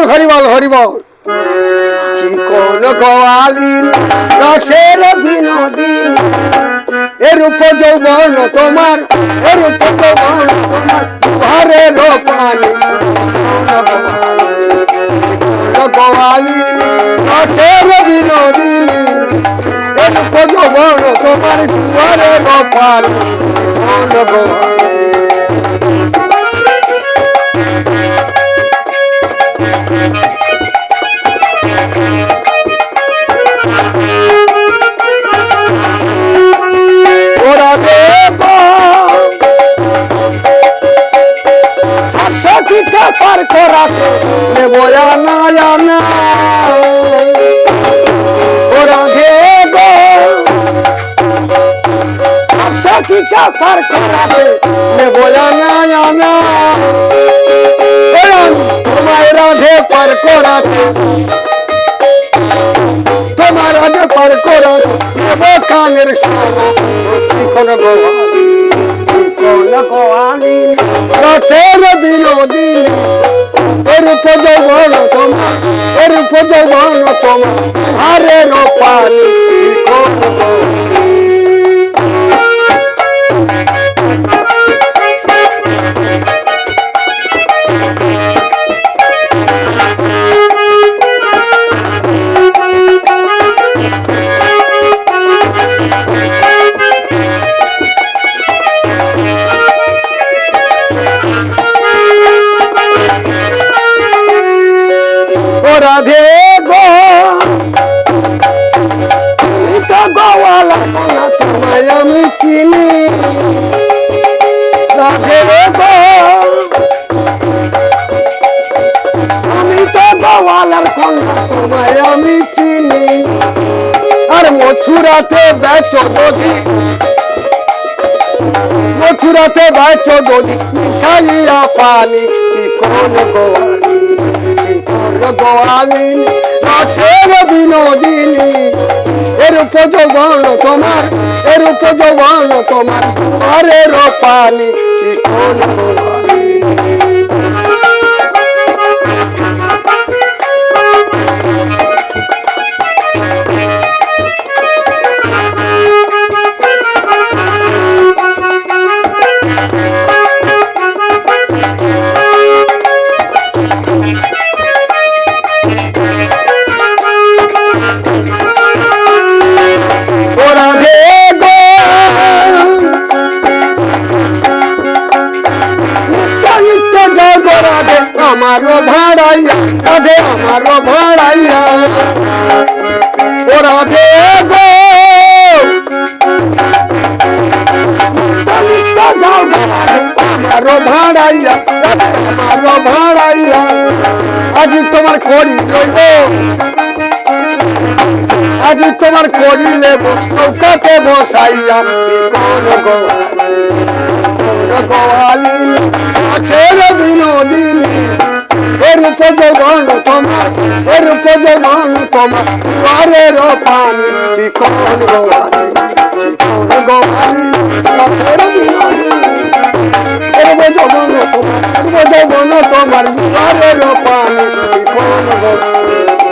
বল, হরি বল হরি বল। চিকন গোয়ালিন রসের বিনোদিন, এর রূপ যৌবন তোমার, এর রূপ যৌবন তোমার ঘরের পানি গোয়ালিন রসের বিনোদিন, এর রূপ যৌবন তোমার ঘরের পানি গোয়ালিন পার করাতে নেব আনা আনা ওরা তোমায় রাধে পার করাতে। তোমার আগে পার করো দেব কানের শিখন গোয়ালি শিখন গোয়ালি বিনোদিন এর তোমার এর তোমার। শিখন গোয়ালি রাধে গো। তো গোয়ালা না তোমায় আমি চিনি। রাধে গো। আমি তো গোয়ালার কন্যা তোমায় আমি চিনি। আর মথুরাতে বেচো যদি। মথুরাতে বেচো যদি মিশাইয়া পানি, চিকন নাচের বিনোদিনী। এর উপযোগন তোমার এর উপযোগন তোমার। ঘরের পানি আমারও ভাড়াইয়া, রাধে আমারও ভাড়াইয়া। গো। জগ রাধে ভাড়াইয়া। আজ তোমার করি লইব। আজ তোমার নৌকাতে বসাইয়া। গোয়ালি বিনোদিনী। উপযোগন তোমার এর উপযোগন তোমার ঘরের পানি চিকন গোয়ালি চিকন গোয়ালি উপযোগন তোমার উপযোগন তোমার, ঘরের পানি চিকন গোয়ালি।